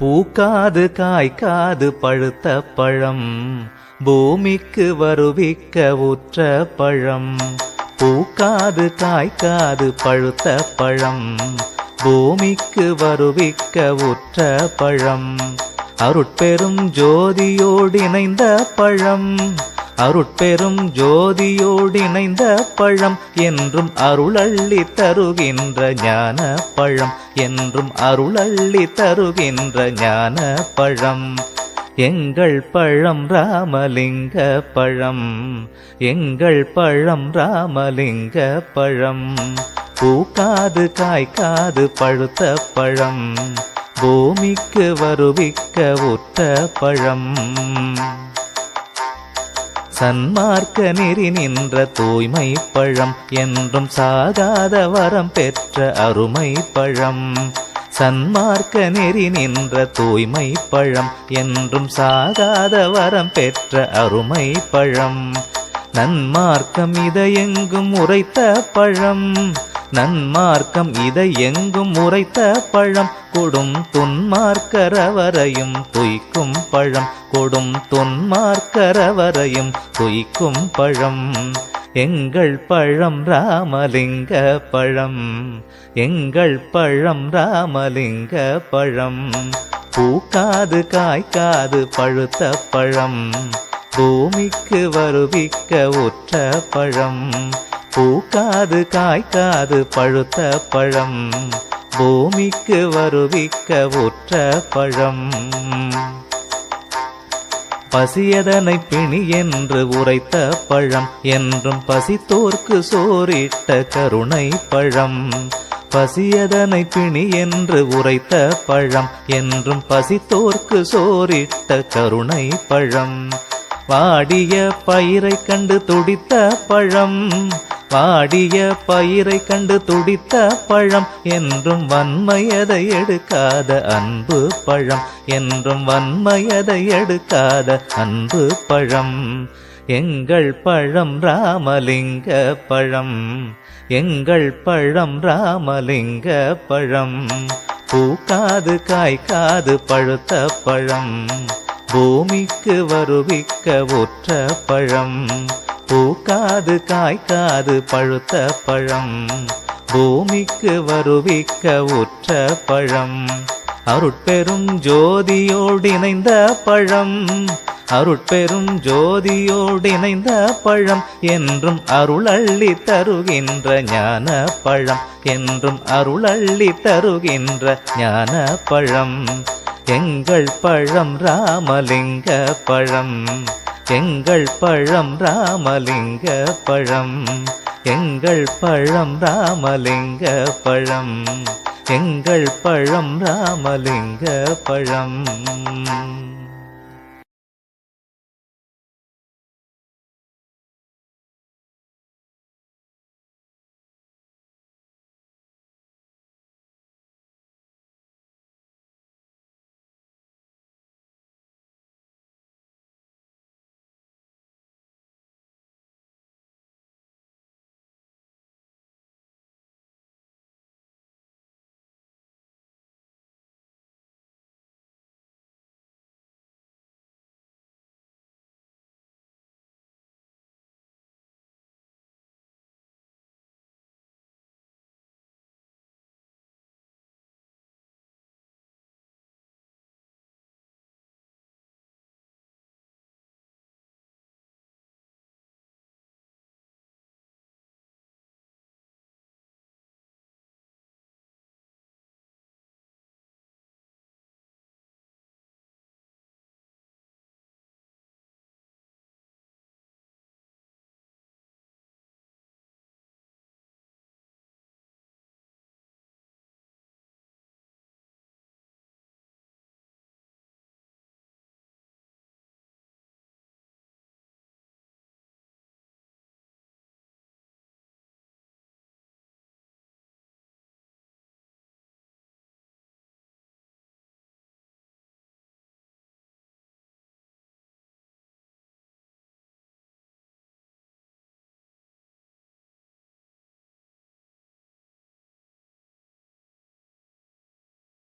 பூக்காது காய்க்காது பழுத்த பழம். பூமிக்கு வருவிக்க உற்ற பழம். பூக்காது காய்க்காது பழுத்த பழம். பூமிக்கு வருவிக்க உற்ற பழம். அருட்பெரும் ஜோதியோடு இணைந்த பழம். அருட்பெரும் ஜோதியோடிணைந்த பழம் என்றும் அருளள்ளி தருகின்ற ஞான பழம் என்றும் அருளள்ளி தருகின்ற ஞான பழம். எங்கள் பழம் ராமலிங்க பழம் எங்கள் பழம் ராமலிங்க பழம். பூக்காது காய்க்காது பழுத்த பழம் பூமிக்கு வருவிக்க உற்ற பழம். சன்மார்க்க நெறி நின்ற தூய்மை பழம் என்றும் சாகாத வரம் பெற்ற அருமை பழம். சன்மார்க்க நெறி நின்ற தூய்மை பழம் என்றும் சாகாத வரம் பெற்ற அருமை பழம். நன்மார்க்கம் இதையெங்கும் உரைத்த பழம். நன்மார்க்கம் இதை எங்கும் உரைத்த பழம். கொடும் துன்மார்க்கரவரையும் துய்க்கும் பழம். கொடும் துன்மார்க்கரவரையும் துய்க்கும் பழம். எங்கள் பழம் ராமலிங்க பழம். எங்கள் பழம் ராமலிங்க பழம். பூக்காது காய்க்காது பழுத்த பழம். பூமிக்கு வருவிக்க உற்ற பழம். பூக்காது காய்க்காது பழுத்த பழம். பூமிக்கு வருவிக்க உற்ற பழம். பசியதனை பிணி என்று உரைத்த பழம் என்றும் பசித்தோர்க்கு சோறிட்ட கருணை பழம். பசியதனை பிணி என்று உரைத்த பழம் என்றும் பசித்தோர்க்கு சோறிட்ட கருணை பழம். வாடிய பயிரை கண்டு துடித்த பழம் வாடிய பயிரை கண்டு துடித்த பழம் என்றும் வன்மையதை எடுக்காத அன்பு பழம் என்றும் வன்மையதை எடுக்காத அன்பு பழம். எங்கள் பழம் ராமலிங்க பழம் எங்கள் பழம் ராமலிங்க பழம். பூக்காது காய்க்காது பழுத்த பழம் பூமிக்கு வருவிக்க உற்ற பழம். பூக்காது காய்க்காது பழுத்த பழம். பூமிக்கு வருவிக்க உற்ற பழம். அருட்பெரும் ஜோதியோடு இணைந்த பழம். அருட்பெரும் ஜோதியோடு இணைந்த பழம். என்றும் அருளள்ளி தருகின்ற ஞான பழம். என்றும் அருளள்ளி தருகின்ற ஞான பழம். எங்கள் பழம் ராமலிங்க பழம். எங்கள் பழம் ராமலிங்க பழம். எங்கள் பழம் ராமலிங்க பழம். எங்கள் பழம் ராமலிங்க பழம்.